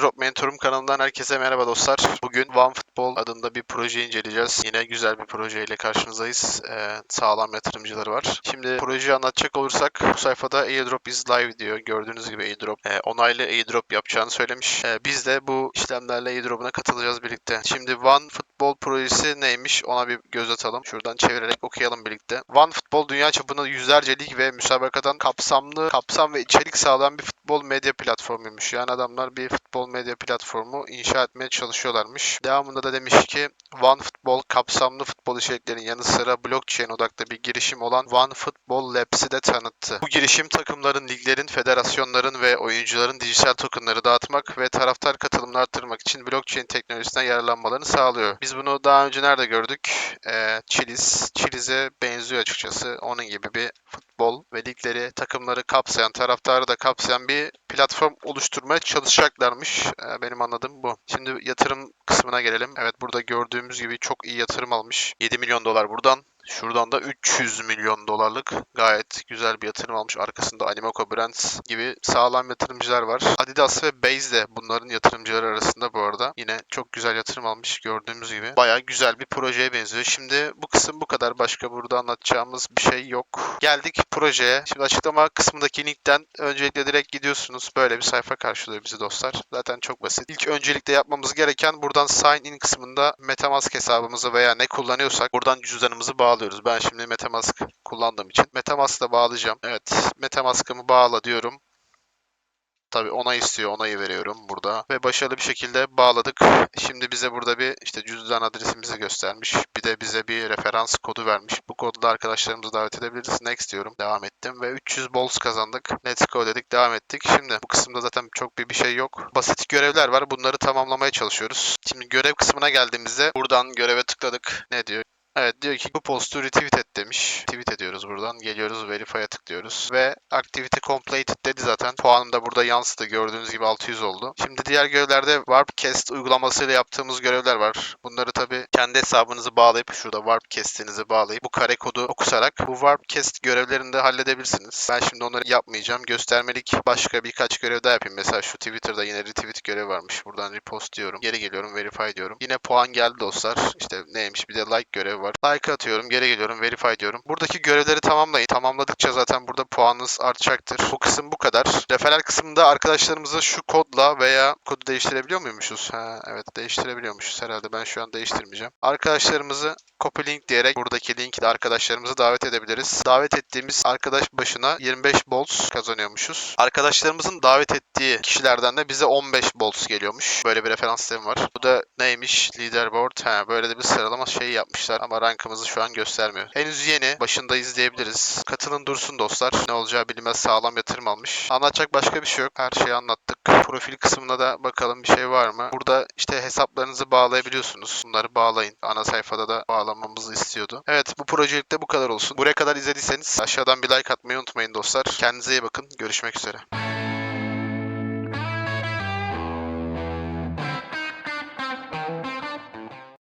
Airdrop Mentorum kanalından herkese merhaba dostlar. Bugün OneFootball adında bir proje inceleyeceğiz. Yine güzel bir projeyle karşınızdayız. Ee, sağlam yatırımcıları var. Şimdi projeyi anlatacak olursak bu sayfada Airdrop is live diyor. Gördüğünüz gibi Airdrop e, onaylı Airdrop yapacağını söylemiş. E, biz de bu işlemlerle Airdrop'una katılacağız birlikte. Şimdi OneFootball projesi neymiş ona bir göz atalım. Şuradan çevirerek okuyalım birlikte. OneFootball dünya çapında yüzlerce lig ve müsabakadan kapsamlı, kapsam ve içerik sağlayan bir futbol medya platformuymuş. Yani adamlar bir futbol medya platformu inşa etmeye çalışıyorlarmış. Devamında da demiş ki OneFootball kapsamlı futbol içeriklerinin yanı sıra blockchain odaklı bir girişim olan OneFootball Labs'i de tanıttı. Bu girişim takımların, liglerin, federasyonların ve oyuncuların dijital tokenları dağıtmak ve taraftar katılımını arttırmak için blockchain teknolojisinden yararlanmalarını sağlıyor. Biz bunu daha önce nerede gördük? Ee, Chiliz. Chiliz'e benziyor açıkçası. Onun gibi bir futbol ve ligleri, takımları kapsayan, taraftarı da kapsayan bir platform oluşturmaya çalışacaklarmış. Ee, benim anladığım bu. Şimdi yatırım kısmına gelelim. Evet burada gördüğümüz gibi çok iyi yatırım almış. 7 milyon dolar buradan. Şuradan da 300 milyon dolarlık gayet güzel bir yatırım almış. Arkasında Animoca Brands gibi sağlam yatırımcılar var. Adidas ve Base de bunların yatırımcıları arasında bu arada. Yine çok güzel yatırım almış gördüğümüz gibi. Baya güzel bir projeye benziyor. Şimdi bu kısım bu kadar. Başka burada anlatacağımız bir şey yok. Geldik projeye. Şimdi açıklama kısmındaki linkten öncelikle direkt gidiyorsunuz. Böyle bir sayfa karşılıyor bizi dostlar. Zaten çok basit. İlk öncelikle yapmamız gereken buradan sign in kısmında Metamask hesabımızı veya ne kullanıyorsak buradan cüzdanımızı bağlıyoruz. Ben şimdi Metamask kullandığım için Metamask'la bağlayacağım. Evet, Metamask'ımı bağla diyorum. Tabii onay istiyor. Onayı veriyorum burada. Ve başarılı bir şekilde bağladık. Şimdi bize burada bir işte cüzdan adresimizi göstermiş. Bir de bize bir referans kodu vermiş. Bu kodla arkadaşlarımızı davet edebiliriz. Next diyorum. Devam ettim ve 300 bolts kazandık. Let's go dedik. Devam ettik. Şimdi bu kısımda zaten çok bir bir şey yok. Basit görevler var. Bunları tamamlamaya çalışıyoruz. Şimdi görev kısmına geldiğimizde buradan göreve tıkladık. Ne diyor? Evet diyor ki bu postu retweet et demiş. Tweet ediyoruz buradan. Geliyoruz verify'a tıklıyoruz. Ve activity completed dedi zaten. Puanım da burada yansıdı. Gördüğünüz gibi 600 oldu. Şimdi diğer görevlerde Warpcast uygulamasıyla yaptığımız görevler var. Bunları tabi kendi hesabınızı bağlayıp şurada Warpcast'inizi bağlayıp bu kare kodu okusarak bu Warpcast görevlerini de halledebilirsiniz. Ben şimdi onları yapmayacağım. Göstermelik başka birkaç görev daha yapayım. Mesela şu Twitter'da yine retweet görevi varmış. Buradan repost diyorum. Geri geliyorum verify diyorum. Yine puan geldi dostlar. İşte neymiş bir de like var. Like atıyorum, geri geliyorum, verify diyorum. Buradaki görevleri tamamlayın. Tamamladıkça zaten burada puanınız artacaktır. Bu kısım bu kadar. Referral kısmında arkadaşlarımıza şu kodla veya kodu değiştirebiliyor muymuşuz? Ha, evet değiştirebiliyormuşuz herhalde. Ben şu an değiştirmeyeceğim. Arkadaşlarımızı copy link diyerek buradaki linkle arkadaşlarımızı davet edebiliriz. Davet ettiğimiz arkadaş başına 25 bolts kazanıyormuşuz. Arkadaşlarımızın davet ettiği kişilerden de bize 15 bolts geliyormuş. Böyle bir referans sistemi var. Bu da neymiş? Leaderboard. Ha, böyle de bir sıralama şeyi yapmışlar ama rankımızı şu an göstermiyor. Henüz yeni. Başında izleyebiliriz. Katılın dursun dostlar. Ne olacağı bilinmez sağlam yatırım almış. Anlatacak başka bir şey yok. Her şeyi anlattık. Profil kısmına da bakalım bir şey var mı? Burada işte hesaplarınızı bağlayabiliyorsunuz. Bunları bağlayın. Ana sayfada da bağlamamızı istiyordu. Evet bu projelikte bu kadar olsun. Buraya kadar izlediyseniz aşağıdan bir like atmayı unutmayın dostlar. Kendinize iyi bakın. Görüşmek üzere.